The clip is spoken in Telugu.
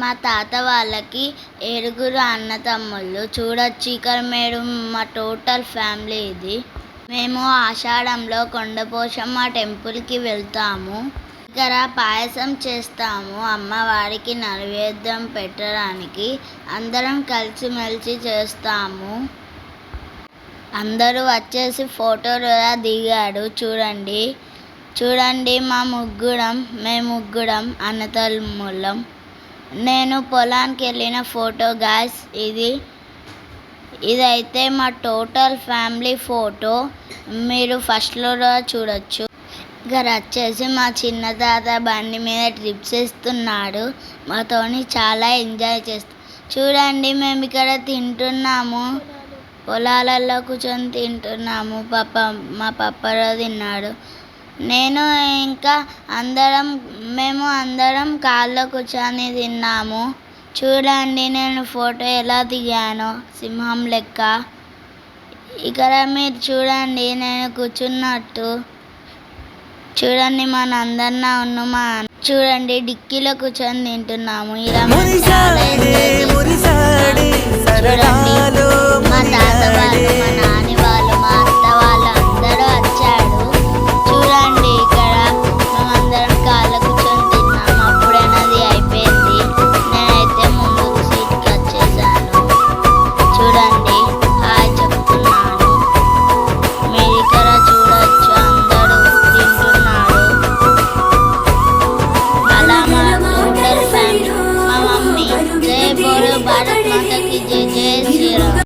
మా తాత వాళ్ళకి ఏడుగురు అన్న తమ్ముళ్ళు చూడొచ్చు ఇక్కడ మీరు మా టోటల్ ఫ్యామిలీ ఇది. మేము ఆషాఢంలో కొండపోషమ్మ టెంపుల్కి వెళ్తాము. ఇక్కడ పాయసం చేస్తాము. అమ్మవారికి నైవేద్యం పెట్టడానికి అందరం కలిసిమెలిసి చేస్తాము. అందరూ వచ్చేసి ఫోటోలు కూడా దిగాడు చూడండి. చూడండి మా ముగ్గురం. మేము ముగ్గురం అన్నతమ్ముళ్ళం. నేను పొలానికి వెళ్ళిన ఫోటో గాయస్ ఇది. ఇదైతే మా టోటల్ ఫ్యామిలీ ఫోటో మీరు ఫస్ట్లో చూడొచ్చు. ఇక్కడ వచ్చేసి మా చిన్న తాత బండి మీద ట్రిప్స్ ఇస్తున్నాడు మాతోని చాలా ఎంజాయ్ చేస్తాం చూడండి మేము ఇక్కడ తింటున్నాము. పొలాలలో కూర్చొని తింటున్నాము. పప్ప మా పప్పలో తిన్నాడు. నేను ఇంకా అందరం మేము అందరం కాళ్ళలో కూర్చొని తిన్నాము. చూడండి నేను ఫోటో ఎలా దిగానో సింహం లెక్క. ఇక్కడ మీరు చూడండి నేను కూర్చున్నట్టు. చూడండి మా నందన్న ఉన్న మా చూడండి డిక్కీలో కూర్చొని తింటున్నాము. ఇలా చూడండి. भारत माता की जय जय